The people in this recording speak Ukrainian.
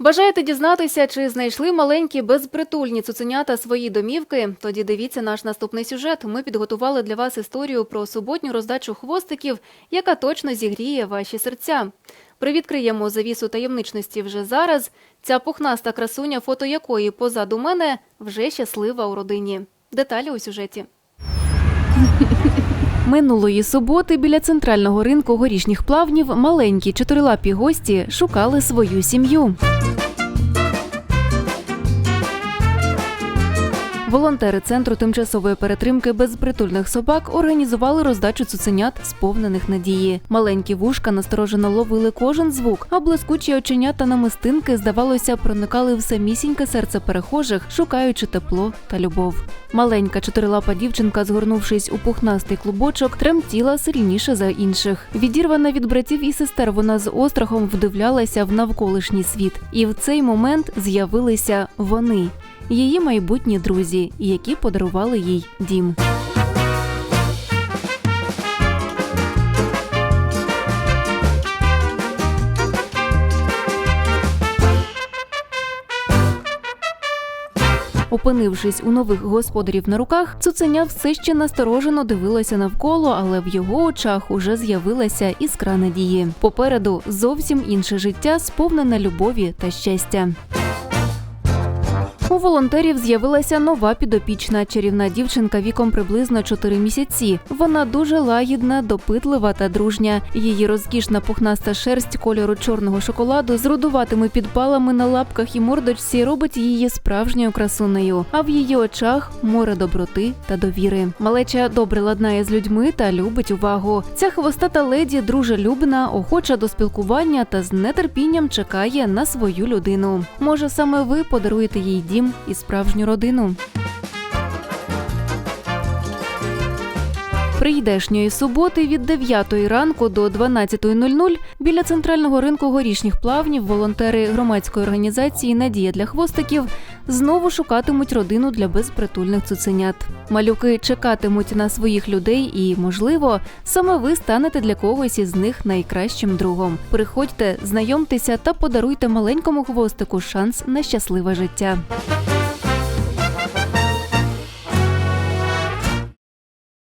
Бажаєте дізнатися, чи знайшли маленькі безпритульні цуценята свої домівки? Тоді дивіться наш наступний сюжет. Ми підготували для вас історію про суботню роздачу хвостиків, яка точно зігріє ваші серця. Привідкриємо завісу таємничності вже зараз. Ця пухнаста красуня, фото якої позаду мене вже щаслива у родині. Деталі у сюжеті. Минулої суботи біля центрального ринку горішніх плавнів маленькі чотирилапі гості шукали свою сім'ю. Волонтери центру тимчасової перетримки безпритульних собак організували роздачу цуценят, сповнених надії. Маленькі вушка насторожено ловили кожен звук, а блискучі оченята намистинки, здавалося, проникали в самісіньке серце перехожих, шукаючи тепло та любов. Маленька чотирилапа дівчинка, згорнувшись у пухнастий клубочок, тремтіла сильніше за інших. Відірвана від братів і сестер, вона з острахом вдивлялася в навколишній світ. І в цей момент з'явилися вони її майбутні друзі, які подарували їй дім. Опинившись у нових господарів на руках, цуценя все ще насторожено дивилося навколо, але в його очах уже з'явилася іскра надії. Попереду зовсім інше життя, сповнене любові та щастя. У волонтерів з'явилася нова підопічна чарівна дівчинка віком приблизно 4 місяці. Вона дуже лагідна, допитлива та дружня. Її розкішна пухнаста шерсть кольору чорного шоколаду з рудуватими підпалами на лапках і мордочці робить її справжньою красунею. А в її очах море доброти та довіри. Малеча добре ладнає з людьми та любить увагу. Ця хвостата леді дружелюбна, охоча до спілкування та з нетерпінням чекає на свою людину. Може, саме ви подаруєте їй дім і справжню родину. Прийдешньої суботи від 9 ранку до 12.00 біля центрального ринку горішніх плавнів волонтери громадської організації Надія для хвостиків знову шукатимуть родину для безпритульних цуценят. Малюки чекатимуть на своїх людей, і, можливо, саме ви станете для когось із них найкращим другом. Приходьте, знайомтеся та подаруйте маленькому хвостику шанс на щасливе життя.